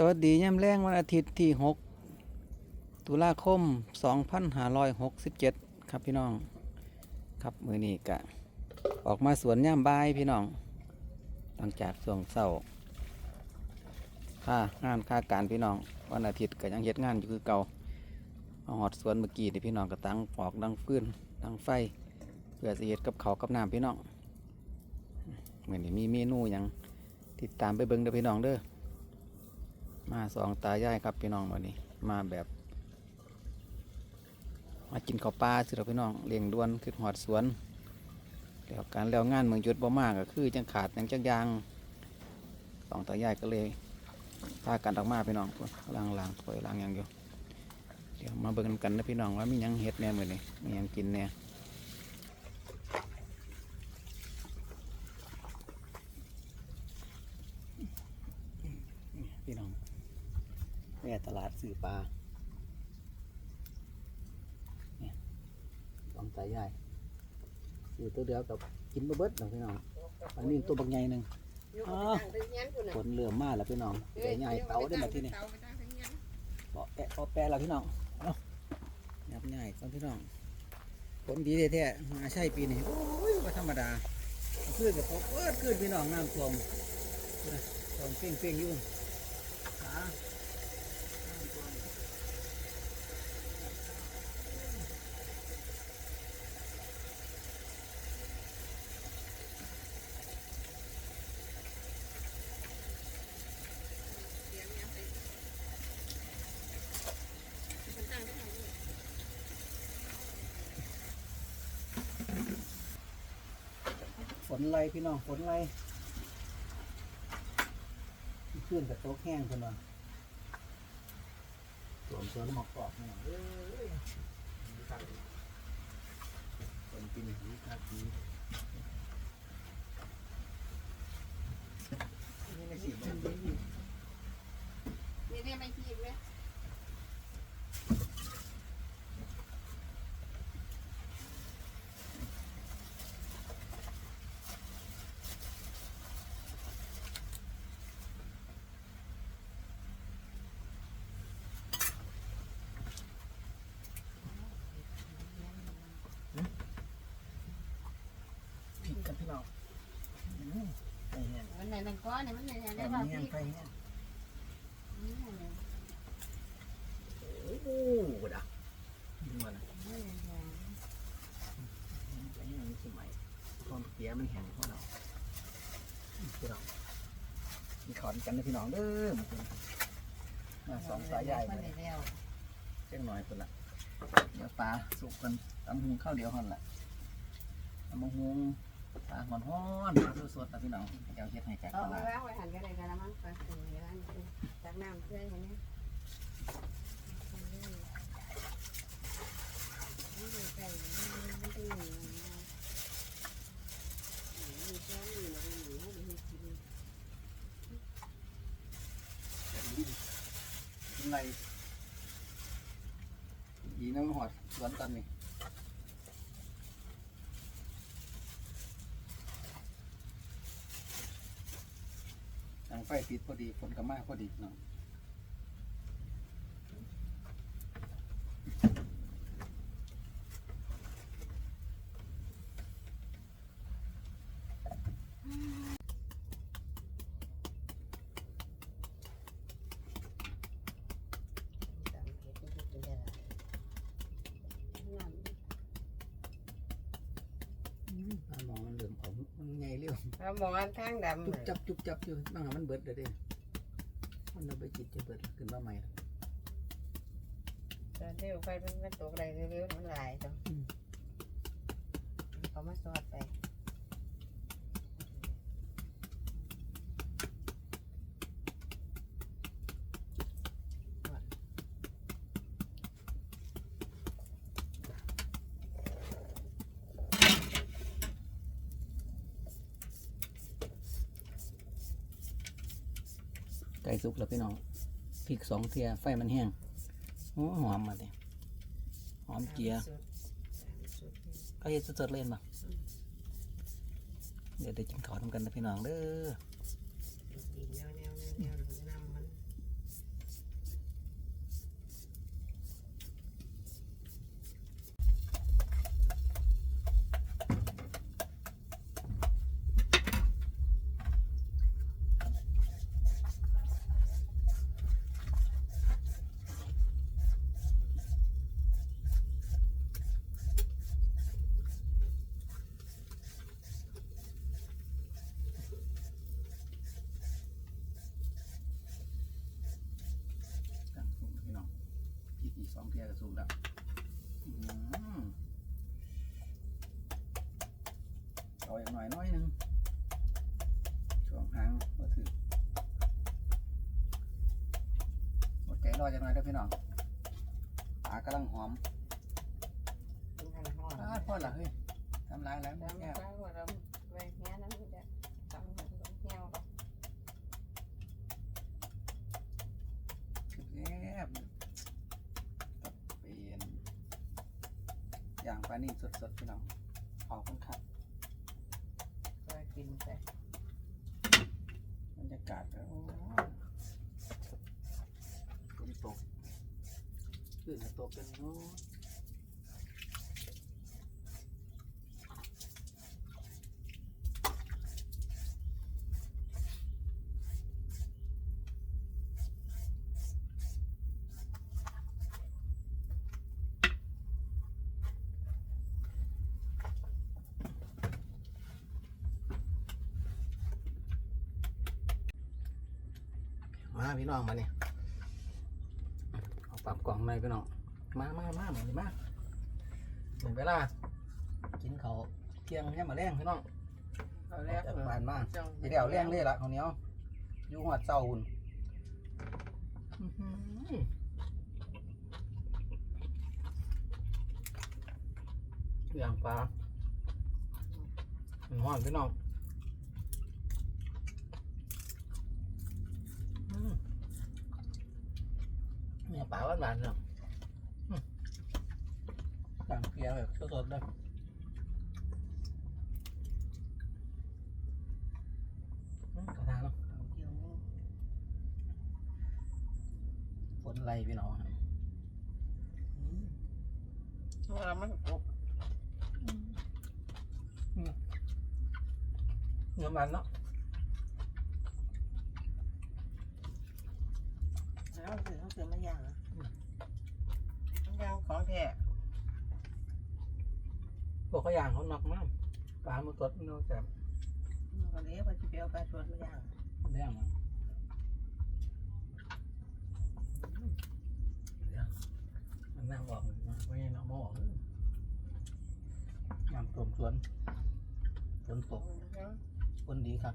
สวัสดีย่ำแรงวันอาทิตย์ที่ 6 ตุลาคม 2567 ครับพี่น้อง ครับมือนี้กะ ออกมาสวนย่ำบายพี่น้อง หลังจากส่วงเศร้าค่างานค่าการพี่น้อง วันอาทิตย์ก็ยังเฮ็ดงานอยู่คือเก่าเอาหอดสวนเมื่อกี้ที่พี่น้องก็ตั้งปอกดังฟืนดังไฟเพื่อสิเฮ็ดกับเขากับน้ำพี่น้องเหมือนนี้มีเมนูหยังติดตามไปเบิ่งเด้อพี่น้องเด้อ มาสองตายายครับพี่น้องวันนี้ มาแบบ มากินข้าวปลาสิเราพี่น้องเลี้ยงด้วนคือหอดสวนแล้วการแล้วงานเมืองยุดบ่มากก็คือจังขาดจังจังยางสองตายายก็เลยพากันออกมาพี่น้องล้างล้างถ้วยล้างหยังอยู่เดี๋ยวมาเบิ่งกันนะพี่น้องว่ามียังเฮ็ดแน่มือนี้มียังกินแน่พี่น้องแม่ตลาดซื้อปลาเนี่ยสองตายายซื้อตัวเดียวกับกินบ่เบิดเนาะพี่น้องอันนี้ตัวบางใหญ่หนึ่งอ๋อฝนเริ่มมาแล้วพี่น้องใหญ่ใหญ่เตาได้มาที่นี่เปาะแปะเปาะแปะแล้วพี่น้องเอายับใหญ่ก่อนพี่น้องฝนดีแท้ๆมาใช่ปีนี้โอ้ยว่าธรรมดาขึ้นกับตกเอิดขึ้นพี่น้องน้ำท่วมพุ่นน่ะท่วมเป้งเป้งๆอยู่ขา นไรพี่น้องฝนไรขึ้นกับโต๊ะแห้งคนละสวมสวนหมอกกรอบพี่น้องเอ้ยคนกินี้ดีครับดีนี่ไม่สิมันดี นี่เนี่ยไม่พีดไหม ผิดกันพี่น้องอืมไฟแห้ง มันไหนมันก้อนเนี่ยมันไหนไหนไฟได้บ้างแห้งพี่ไฟแห้งนี่ไงโอ้โหกระดูมันนะนี่ไงไงสมัยความเปียมันแห้งพวกเราพี่น้องมีขอนกันนะพี่น้องเด้อมาสองสายใหญ่เลยเจ้งหน่อยคนละเดี๋ยวปลาสุกกันตำหุงข้าวเดียวคนละตำหุง ปลาหอนห้อนปลาสดๆนะพี่น้องเดี๋ยวเฮ็ดให้จากเอาตลาดไว้ไว้หันกันเลยกันละมั้งไปถึงร้านจากน้ำเพื่อนคนนี้นี่ใส่ไม่ได้หนีมีแค่หนีเราหนีให้ดูกินกินไรอีน้ำหอดสวนตอนนี้ ปิดพอดีฝนก็มาพอดีเนาะ ปลาหมองมันเหลื่อมออก มันไงเร็วเรามองอันข้างดำจุบจับจุบจับอยู่บางหามันเบิดเลยเด้มันเอาไปจิตจะเบิดขึ้นมาใหม่ตอนที่ไฟมันมันตกอะไรเร็วๆมันหลายจังเขามาสอดไป ก่สุกแล้วพี่น้องพริกสองเทียไฟมันแห้งโอ้หอมมาเลยหอมเจียก็เห็ดสดๆเลยเห็นมาเดี๋ยวได้กินข้าวทำกันนะพี่น้องเด้อ แนวแนวแนวแนวน้ำมัน บียร์กระสุนแล้วอืมเอาอย่างหน่อยน้อยหนึงช่วงหางมาถือหมดใจรอจังหน่อยเด้อพี่น้องปลากำลังหอมมันทันห่ออ้าพ่อละเฮ้ยทำลายแล้วแล้วแก้ว ปลานิ่สดๆพี่น้องขอบคุณครับก็กินไปบรรยากาศก็โอ้ฝนตกขึ้นก็ตกกันเนาะ มาพี่น้องมาเนี่ยเอาปรับกล่องในอยพี่น้องมามามามามาถึงเวลากินเขาวเที่ยงเนี่ยมาแรงพี่น้องเอาอแล้อกวจากบ้านมาจังจะเดี๋ยวแรงเลยละเขาวเหนี้ยวอยู่หัวเจ้าหุ่นอื้อหืออย่างปลามันห้อนพี่น้องอืม เนี่ยปลาหวานๆเนาะต่างเกลียวแบบสดๆเลยกระทาเนาะฝนไรพี่น้องครับเรามันกบเนื้อมันเนาะ แล้วคือเขาคือมันย่างมันย่างของแท้พวกเขาย่างเขาหนักมากปลาหมันสดเนาะแต่มันก็เลี้ยงไปจะเปรี้ยวไปชวนมันย่างแดงนะเดี๋ยวมันนั่งบอกมันมาไม่ให้น้องมาบอกเลยน้ำท่วมสวนฝนตกฝนดีครับ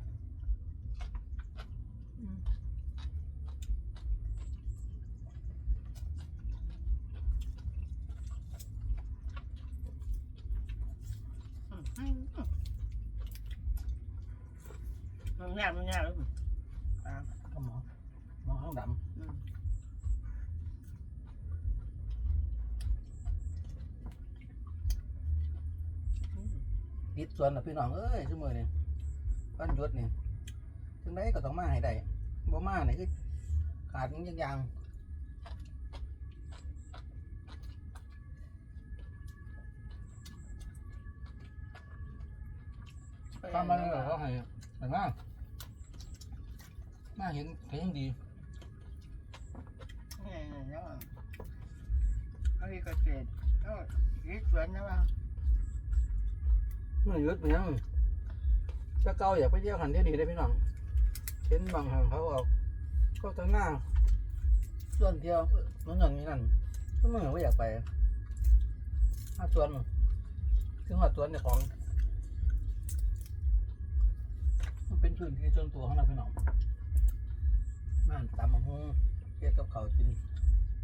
มันย่างมันย่างแล้วอ่า ก็หมอหมอข้างด อืมำ ปิดสวนนะพี่น้องเอ้ยชั่วโมงนี่วันหยุดนี่ถึงได้ก็ต้องมาให้ได้บ่มาเนี่ยคือขาดมันอย่างๆตามมาเลยเหรอเขาให้เห็นไหมน่าเห็นเห็นยังดีนี่เนาะเอาอีกเกษตรเอาอีกสวนนะว่าเมื่อยุดไปยังถ้าเก่าอยากไปเที่ยวขันเที่ยวนี้ได้พี่น้องเห็นบางแห่งเขาบอกก็ตั้งหน้าส่วนเที่ยวเอ้อมันอย่างนี้นั่นก็เมื่อว่าอยากไปถ้าส่วนถึงว่าส่วนเนี่ยของ มันเป็นพื้นที่ส่วนตัวของเราพี่น้องบ้านตามมาหูเกี่ยวกับเขาวกิน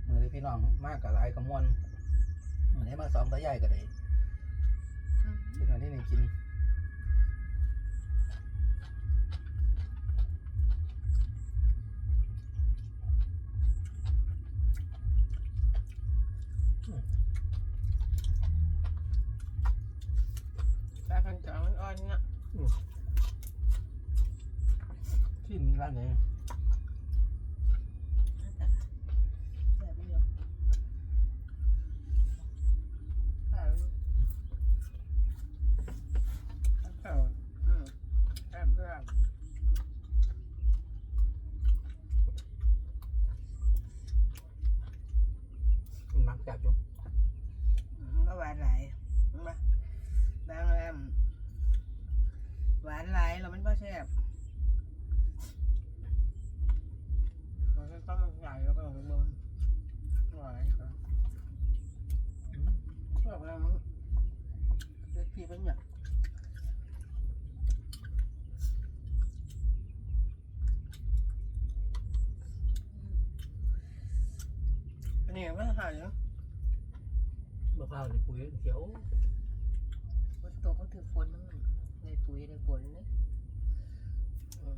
มือที่พี่น้องมากกับหลายกับมวนมือนี้มาสองตาใหญ่ก็ได้ เป็นวันที่หนึ่งกิน嗯ปลาคันจองมันอ่อนเนาะที่ร้านไหน แบบนี้เนาะปลาเอออืมแบบแบบ มันมักจับอยู่ มันก็หวานหลายมาบางแรมหวานหลายแล้วมันก็แซ่บ นี่มันหายเนาะมะพร้าวนี่ปุ๋ยเขียวฝนตกก็ถือฝนมันในปุ๋ยในฝนนี่อืม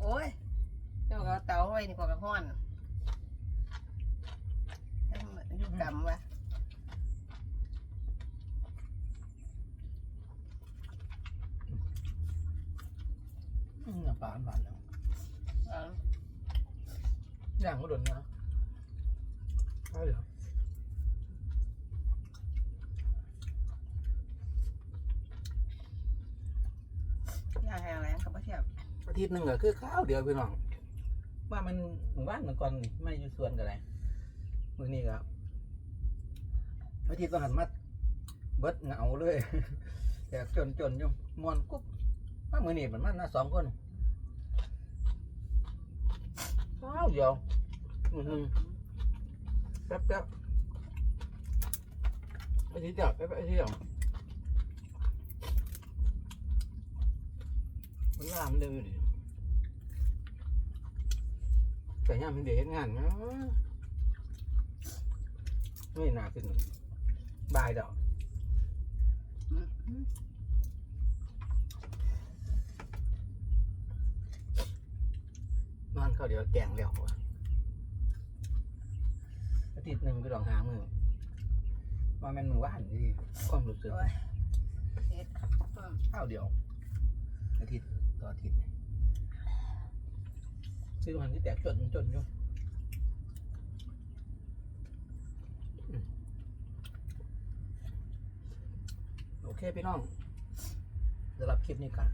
โอ้ยเจ้าก็เอาเตาไว้นี่กว่ากระห้อนให้มันอยู่กำวะอืมน้ำปลาหวานแล้วเอาย่างก็โดนนะ ใช่เหรอย่างแห้งแรงกับปลาเทียบอาทิตย์หนึ่งก็คือข้าวเดียวพี่น้องว่ามันหมู่บ้านเหมือนก่อนนี่ไม่อยู่ส่วนกันเลยมือนี้ครับอาทิตย์ต้องหันมาเบิดเหงาเลยแตกจนจนๆอยู่มวนกุ๊บว่ามือนี้มันมันนะสองคนข้าวเดียวอือหือ แป๊บแป๊บอาทิตย์เดียวแป๊บแป๊บอาทิตย์เดียวมันลามเร็วอยู่ดิแต่ยามมันเด็กงานนะไม่น่าขึ้นบายดอกอืมอืมนอนเขาเดี๋ยวแกงแล้วว่ะอาทิ ตย์หนึ่งไปลองหามือว่ามันมือว่านดีความรู้สึกโอ้ยเฮ็ดอืมข้าวเดียวอาทิตย์ต่ออาทิตย์เนี่ยซื้อมันที่แตกจนจนอยู่อืมโอเคพี่น้องสำหรับคลิปนี้กัน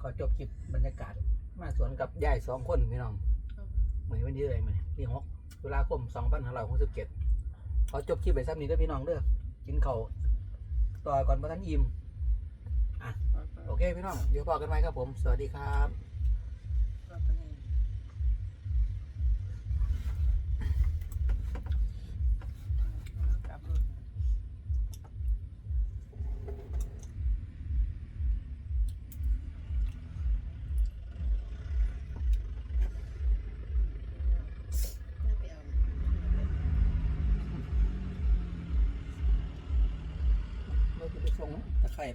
ขอจบคลิปบรรยากาศ มาสวนกับยายสองคนพี่น้องเหมือนวันนี้เลยมันที่หก ตุลาคมสองพันห้าร้อยหกสิบเขอจบคลิปไปซ้ำนี้ด้อพี่น้องเด้อกินเขาต่อก่อนพระท่านอิ่มโอเคพี่น้องเดี๋ยวพอกันไว้ครับผม สวัสดีครับ ส่